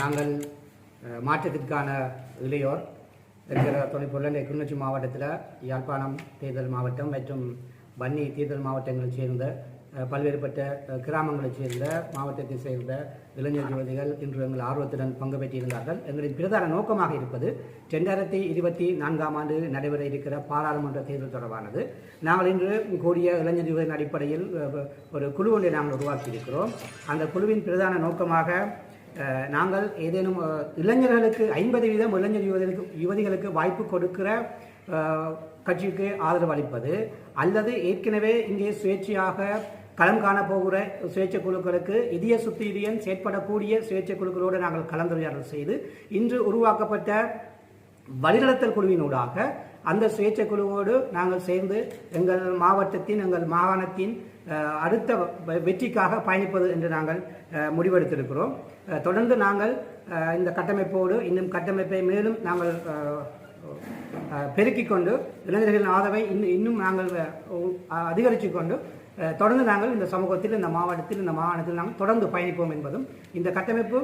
நாங்கள் மாற்றத்திற்கான இளையோர் இருக்கிற தொழிற்பொருளை கிளிநொச்சி மாவட்டத்தில் யாழ்ப்பாணம் தேர்தல் மாவட்டம் மற்றும் வன்னி தேர்தல் மாவட்டங்களைச் சேர்ந்த பல்வேறுபட்ட கிராமங்களைச் சேர்ந்த மாவட்டத்தை சேர்ந்த இளைஞர் யுவதிகள் இன்று எங்கள் ஆர்வத்துடன் பங்கு பெற்றிருந்தார்கள். எங்களின் பிரதான நோக்கமாக இருப்பது ரெண்டாயிரத்தி இருபத்தி நான்காம் ஆண்டு நடைபெற இருக்கிற பாராளுமன்ற தேர்தல் தொடர்பானது. நாங்கள் இன்று கூடிய இளைஞர் யுவதின் அடிப்படையில் ஒரு குழு ஒன்றை நாங்கள் உருவாக்கியிருக்கிறோம். அந்த குழுவின் பிரதான நோக்கமாக நாங்கள் ஏதேனும் இளைஞர்களுக்கு ஐம்பது வீதம் இளைஞர் யுவதிகளுக்கு யுவதிகளுக்கு வாய்ப்பு கொடுக்கிற கட்சிக்கு ஆதரவு அளிப்பது அல்லது ஏற்கனவே இங்கே சுயேட்சையாக களம் காணப்போகிற சுயேட்சை குழுக்களுக்கு இதய சுத்தியுடன் செயற்படக்கூடிய சுயேட்சை குழுக்களோடு நாங்கள் கலந்துரையாடல் செய்து இன்று உருவாக்கப்பட்ட வழிநடத்தல் குழுவினூடாக அந்த சுயேட்சை குழுவோடு நாங்கள் சேர்ந்து எங்கள் மாவட்டத்தின் எங்கள் மாகாணத்தின் அடுத்த வெற்றிக்காக பயணிப்பது என்று நாங்கள் முடிவெடுத்திருக்கிறோம். தொடர்ந்து நாங்கள் இந்த கட்டமைப்போடு இன்னும் கட்டமைப்பை மேலும் நாங்கள் பெருக்கிக் கொண்டு இளைஞர்களின் ஆதரவை இன்னும் இன்னும் நாங்கள் அதிகரித்து கொண்டு தொடர்ந்து நாங்கள் இந்த சமூகத்தில் இந்த மாவட்டத்தில் இந்த மாகாணத்தில் நாங்கள் தொடர்ந்து பயணிப்போம் என்பதும் இந்த கட்டமைப்பு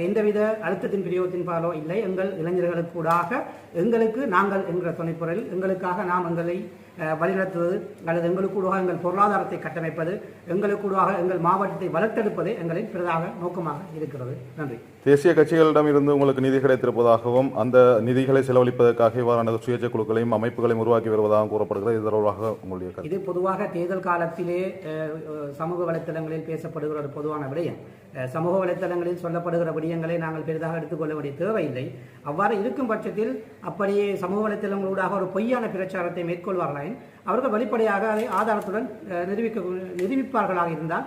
எந்தவித அழுத்தத்தின் பிரியோகத்தின் பாலோ இல்லை. எங்கள் இளைஞர்களுக்கு கூடாக எங்களுக்கு நாங்கள் என்ற துணைப்புறையில் எங்களுக்காக நாம் எங்களை வழிநடத்துவது அல்லது எங்களுக்கூடாக எங்கள் பொருளாதாரத்தை கட்டமைப்பது எங்களுக்கூடாக எங்கள் மாவட்டத்தை வளர்த்தெடுப்பதே எங்களின் பிரதாக நோக்கமாக இருக்கிறது. நன்றி. தேசிய கட்சிகளிடம் இருந்து உங்களுக்கு நிதி கிடைத்திருப்பதாகவும் அந்த நிதிகளை செலவழிப்பதற்காக இவ்வாறான சுயேட்சை குழுக்களையும் அமைப்புகளையும் உருவாக்கி வருவதாகவும் கூறப்படுகிறது. இது தொடர்பாக உங்களுடைய இது பொதுவாக தேர்தல் காலத்திலே சமூக வலைத்தளங்களில் பேசப்படுகிற ஒரு பொதுவான விடயம். சமூக வலைத்தளங்களில் சொல்லப்படுகிற விடயங்களை நாங்கள் பெரிதாக எடுத்துக்கொள்ள வேண்டிய தேவையில்லை. அவ்வாறு இருக்கும் பட்சத்தில் அப்படியே சமூக வலைத்தளங்களூடாக ஒரு பொய்யான பிரச்சாரத்தை மேற்கொள்வார்களாயின் அவர்கள் வெளிப்படையாக அதை ஆதாரத்துடன் நிரூபிக்க நிரூபிப்பார்களாக இருந்தால்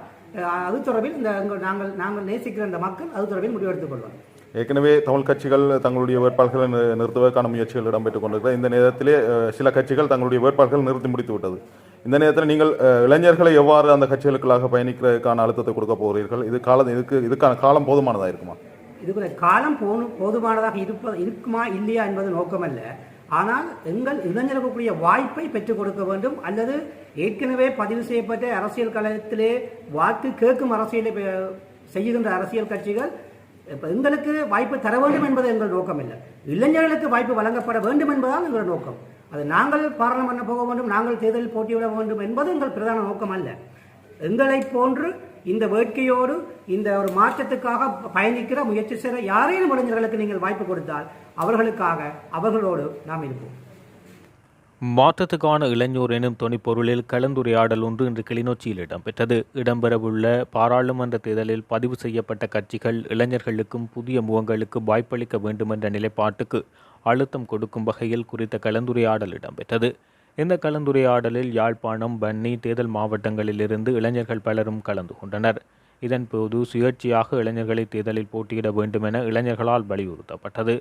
அது தொடர்பில் இந்த நாங்கள் நாங்கள் நேசிக்கிற இந்த மக்கள் அது தொடர்பில் முடிவெடுத்துக் கொள்வார்கள். ஏற்கனவே தமிழ் கட்சிகள் தங்களுடைய வேட்பாளர்களை நிறுத்துவதற்கான முயற்சிகள் இடம்பெற்றுக் கொண்டிருக்கிறது. இந்த நேரத்திலே சில கட்சிகள் தங்களுடைய வேட்பாளர்கள் நிறுத்தி முடித்து விட்டது இந்த நேரத்தில் நீங்கள் இளைஞர்களை எவ்வாறு அந்த கட்சிகளுக்குள்ளாக பயணிக்கிறதுக்கான அழுத்தத்தை கொடுக்க போகிறீர்கள்? இது காலம் இதுக்கு இதுக்கான காலம் போதுமானதாக இருக்குமா? இதுக்குள்ள காலம் போதும் போதுமானதாக இருப்ப இருக்குமா இல்லையா என்பது நோக்கமல்ல. ஆனால் எங்கள் இளைஞர்களுக்குரிய வாய்ப்பை பெற்றுக் கொடுக்க வேண்டும். அல்லது ஏற்கனவே பதிவு செய்யப்பட்ட அரசியல் களத்திலே வாக்கு கேட்கும் அரசியலை பெ- செய்கின்ற அரசியல் கட்சிகள் இப்போ எங்களுக்கு வாய்ப்பு தர வேண்டும் என்பது எங்கள் நோக்கம் இல்லை. இளைஞர்களுக்கு வாய்ப்பு வழங்கப்பட வேண்டும் என்பதால் எங்கள் நோக்கம். அது நாங்கள் பாராளுமன்றம் போக வேண்டும் நாங்கள் தேர்தலில் போட்டியிட வேண்டும் என்பது எங்கள் பிரதான நோக்கம் அல்ல. எங்களைப் போன்று இந்த வேட்கையோடு இந்த ஒரு மாற்றத்துக்காக பயணிக்கிற முயற்சி செய்கிற யாரேனும் இளைஞர்களுக்கு நீங்கள் வாய்ப்பு கொடுத்தால் அவர்களுக்காக அவர்களோடு நாம் இருப்போம். மாற்றத்துக்கான இளைஞர் எனும் துணைப்பொருளில் கலந்துரையாடல் ஒன்று இன்று கிளிநொச்சியில் இடம்பெற்றது. இடம்பெறவுள்ள பாராளுமன்ற தேர்தலில் பதிவு செய்யப்பட்ட கட்சிகள் இளைஞர்களுக்கும் புதிய முகங்களுக்கு வாய்ப்பளிக்க வேண்டுமென்ற நிலைப்பாட்டுக்கு அழுத்தம் கொடுக்கும் வகையில் குறித்த கலந்துரையாடல் இடம்பெற்றது. இந்த கலந்துரையாடலில் யாழ்ப்பாணம் பன்னி தேர்தல் மாவட்டங்களிலிருந்து இளைஞர்கள் பலரும் கலந்து கொண்டனர். இதன்போது சுயேட்சையாக இளைஞர்களை தேர்தலில் போட்டியிட வேண்டுமென இளைஞர்களால் வலியுறுத்தப்பட்டது.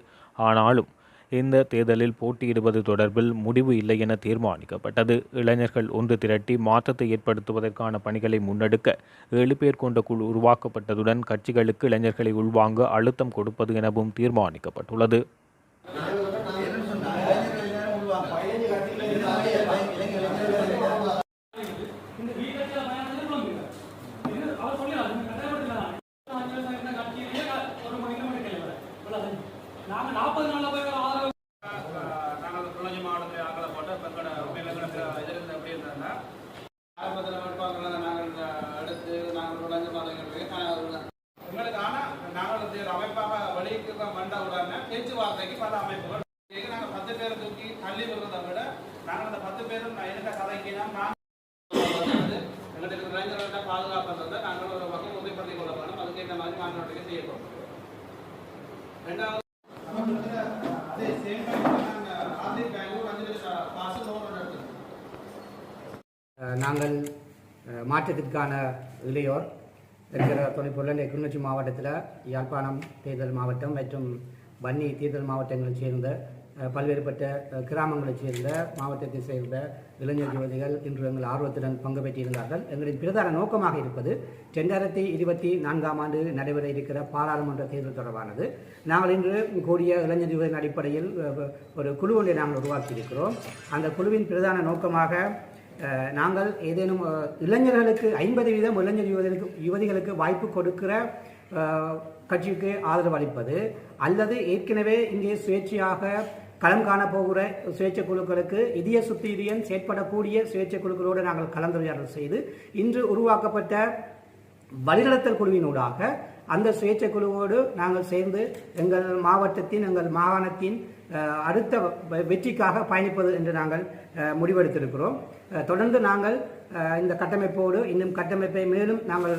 ஆனாலும் இந்த தேர்தலில் போட்டியிடுவது தொடர்பில் முடிவு இல்லை என தீர்மானிக்கப்பட்டது. இளைஞர்கள் ஒன்று திரட்டி மாற்றத்தை ஏற்படுத்துவதற்கான பணிகளை முன்னெடுக்க ஏழு பேர் கொண்ட குழு உருவாக்கப்பட்டதுடன் கட்சிகளுக்கு இளைஞர்களை உள்வாங்க அழுத்தம் கொடுப்பது எனவும் தீர்மானிக்கப்பட்டுள்ளது. நாங்கள் நாற்பது நாளில் போய் ஆதரவு நாங்கள் குழந்தை மாவட்டத்தில் ஆக்களை போட்டு இப்போ எங்களோட எங்களோட எதிர்த்து எப்படி இருந்தாங்கன்னா ஆரம்பத்தில் வேட்பாளர்களை நாங்கள் இந்த எடுத்து நாங்கள் குழந்தை மாவட்டங்களுக்கு எங்களுக்கு ஆனால் நாங்கள் இது அமைப்பாக வெளியிட்டு வந்த உடனே பேச்சுவார்த்தைக்கு பல அமைப்புகள். இதுக்கு நாங்கள் பத்து பேரை தூக்கி தள்ளி விடுறதை விட நாங்கள் அந்த பத்து பேரும் நான் இருந்த கதைக்கு தான் நான் வந்து எங்களுக்கு இளைஞர்கள்ட்ட பாதுகாப்புன்றதை நாங்கள் ஒரு வகையில் உறுதிப்படுத்திக் கொள்ள வேணும் அதுக்கு இந்த மாதிரி மாநிலத்துக்கு செய்ய ரெண்டாவது நாங்கள் மாற்றத்திற்கான இளையோர் இருக்கிற தொழிற்பொருள் கிளிநொச்சி மாவட்டத்தில் யாழ்ப்பாணம் தேர்தல் மாவட்டம் மற்றும் வன்னி தேர்தல் மாவட்டங்களைச் சேர்ந்த பல்வேறுபட்ட கிராமங்களைச் சேர்ந்த மாவட்டத்தை சேர்ந்த இளைஞர் யுவதிகள் இன்று எங்கள் ஆர்வத்துடன் பங்கு பெற்றிருந்தார்கள். எங்களின் பிரதான நோக்கமாக இருப்பது ரெண்டாயிரத்தி இருபத்தி நான்காம் ஆண்டு நடைபெற இருக்கிற பாராளுமன்ற தேர்தல் தொடர்பானது. நாங்கள் இன்று கூடிய இளைஞர் யுவதின் அடிப்படையில் ஒரு குழு ஒன்றை நாங்கள் உருவாக்கியிருக்கிறோம். அந்த குழுவின் பிரதான நோக்கமாக நாங்கள் ஏதேனும் இளைஞர்களுக்கு ஐம்பது வீதம் இளைஞர் யுவதிகளுக்கு யுவதிகளுக்கு வாய்ப்பு கொடுக்கிற கட்சிக்கு ஆதரவு அளிப்பது அல்லது ஏற்கனவே இங்கே சுயேட்சையாக களம் காண போகிற சுயேட்சை குழுக்களுக்கு இதய சுத்தீரியன் செயற்படக்கூடிய சுயேட்சை குழுக்களோடு நாங்கள் கலந்துரையாடல் செய்து இன்று உருவாக்கப்பட்ட வழிநடத்தல் குழுவினூடாக அந்த சுயேட்சை குழுவோடு நாங்கள் சேர்ந்து எங்கள் மாவட்டத்தின் எங்கள் மாகாணத்தின் அடுத்த வெற்றிக்காக பயணிப்பது என்று நாங்கள் முடிவெடுத்திருக்கிறோம். தொடர்ந்து நாங்கள் இந்த கட்டமைப்போடு இன்னும் கட்டமைப்பை மேலும் நாங்கள்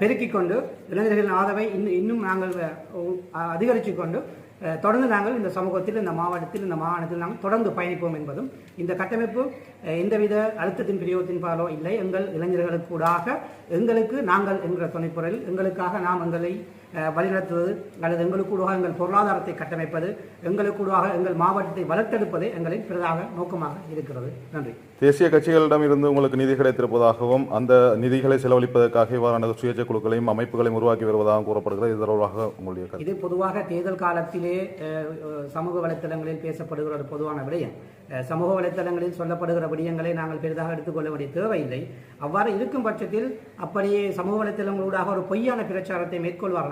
பெருக்கிக் கொண்டு இளைஞர்களின் ஆதரவை இன்னும் இன்னும் நாங்கள் அதிகரித்து கொண்டு தொடர்ந்து நாங்கள் இந்த சமூகத்தில் இந்த மாவட்டத்தில் இந்த மாகாணத்தில் நாங்கள் தொடர்ந்து பயணிப்போம் என்பதும் இந்த கட்டமைப்பு எந்தவித அழுத்தத்தின் பிரியோகத்தின் பாலோ இல்லை. எங்கள் இளைஞர்களுக்கூடாக எங்களுக்கு நாங்கள் என்கிற துணைப்புறையில் எங்களுக்காக நாம் எங்களை வழிநடத்துவது அல்லது எங்களுக்கூடாக எங்கள் பொருளாதாரத்தை கட்டமைப்பது எங்களுக்கூடாக எங்கள் மாவட்டத்தை வளர்த்தெடுப்பதே எங்களின் பிரதாக நோக்கமாக இருக்கிறது. நன்றி. தேசிய கட்சிகளிடம் இருந்து உங்களுக்கு நிதி கிடைத்திருப்பதாகவும் அந்த நிதிகளை செலவழிப்பதற்காக இவ்வாறான சுயேட்சை குழுக்களையும் அமைப்புகளையும் உருவாக்கி வருவதாகவும் கூறப்படுகிறது. இது தொடர்பாக உங்களுடைய இது பொதுவாக தேர்தல் காலத்திலே சமூக வலைத்தளங்களில் பேசப்படுகிற ஒரு பொதுவான விடயம். சமூக வலைத்தளங்களில் சொல்லப்படுகிற விடயங்களை நாங்கள் பெரிதாக எடுத்துக்கொள்ள வேண்டிய தேவையில்லை. அவ்வாறு இருக்கும் பட்சத்தில் அப்படியே சமூக வலைத்தளங்களூடாக ஒரு பொய்யான பிரச்சாரத்தை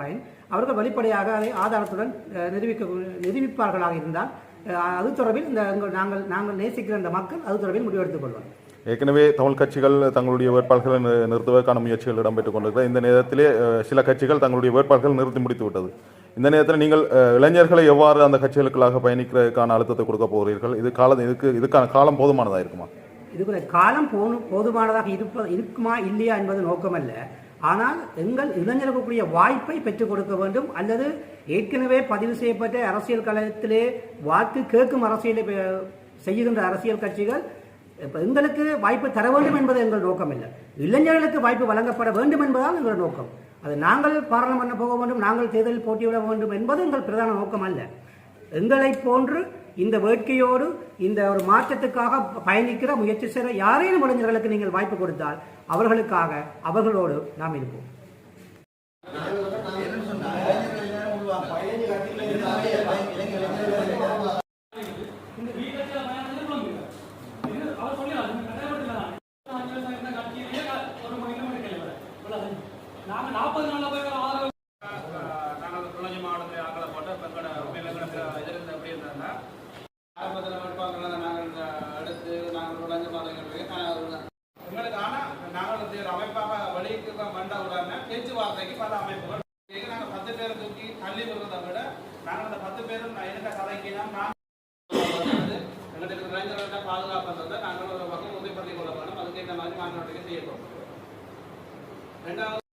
மேற்கொள்வார்களாயின் அவர்கள் வெளிப்படையாக அதை ஆதாரத்துடன் நிரூபிக்க நிரூபிப்பார்களாக இருந்தால் அது தொடர்பில் இந்த நாங்கள் நாங்கள் நேசிக்கிற இந்த மக்கள் அது தொடர்பில் முடிவெடுத்துக் கொள்வார்கள். ஏற்கனவே தமிழ் கட்சிகள் தங்களுடைய வேட்பாளர்களை நிறுத்துவதற்கான முயற்சிகள் இடம்பெற்றுக் கொண்டிருக்கிறது. இந்த நேரத்திலே சில கட்சிகள் தங்களுடைய வேட்பாளர்கள் நிறுத்தி முடித்து விட்டது இந்த நேரத்தில் நீங்கள் இளைஞர்களை எவ்வாறு அந்த கட்சிகளுக்குள்ளாக பயணிக்கிறதுக்கான அழுத்தத்தை கொடுக்க போகிறீர்கள்? இது காலம் இதுக்கு இதுக்கான காலம் போதுமானதா இருக்குமா? இதுக்குள்ள காலம் போதுமானதாக இருப்ப இருக்குமா இல்லையா என்பது நோக்கமல்ல. ஆனால் எங்கள் இளைஞர்களுக்குரிய வாய்ப்பை பெற்றுக் கொடுக்க வேண்டும். அல்லது ஏற்கனவே பதிவு செய்யப்பட்ட அரசியல் களத்திலே வாக்கு கேட்கும் அரசியலை பெ- செய்கின்ற அரசியல் கட்சிகள் எங்களுக்கு வாய்ப்பு தர வேண்டும் என்பது எங்கள் நோக்கம் இல்லை இளைஞர்களுக்கு வாய்ப்பு வழங்கப்பட வேண்டும் என்பதால் எங்கள் நோக்கம். அது நாங்கள் பாராளுமன்றம் போக வேண்டும் நாங்கள் தேர்தலில் போட்டியிட வேண்டும் என்பது எங்கள் பிரதான நோக்கம் அல்ல எங்களை போன்று இந்த வேட்கையோடு இந்த ஒரு மாற்றத்துக்காக பயணிக்கிற முயற்சி செய்கிற யாரேனும் இளைஞர்களுக்கு நீங்கள் வாய்ப்பு கொடுத்தால் அவர்களுக்காக அவர்களோடு நாம் இருப்போம் இந்த வீக்கத்தில் பயணம் சொல்லுவாங்க இது அவர் சொல்லிடலாம் நீங்க கட்டாயப்படுத்தலாம் அஞ்சு வருஷம் இருந்த கட்சியிலேயே ஒரு மணி நேரம் கிடைக்கல இவ்வளவு நாங்கள் நாற்பது நாளில் போய் ஆதரவு நாங்கள் துளஞ்சி மாவட்டத்தில் ஆக்களை போட்டு இப்போ எங்களோட உண்மையில எங்களோட இது இருந்த எப்படி இருந்தாங்கன்னா ஆரம்பத்தில் வேட்பாளர்களை நாங்கள் இந்த அடுத்து நாங்கள் துளஞ்சி மாவட்டங்களுக்கு எங்களுக்கு ஆனால் நாங்கள் இது ஒரு அமைப்பாக வெளியிட்டு வந்த உடனே பேச்சுவார்த்தைக்கு பல அமைப்புகள் இருக்கு. நாங்கள் பத்து பேரை தூக்கி தள்ளி விடுறதை விட நாங்கள் அந்த பத்து பேரும் நான் இருந்த கதைக்கு தான் எங்களுக்கு நாங்கள் ஒரு பக்கம் உறுதிப்படுத்திக் கொள்ள வேண்டும் அதுக்கேற்ற இந்த மாதிரி மாநாட்டுக்கு செய்யப்படும். ரெண்டாவது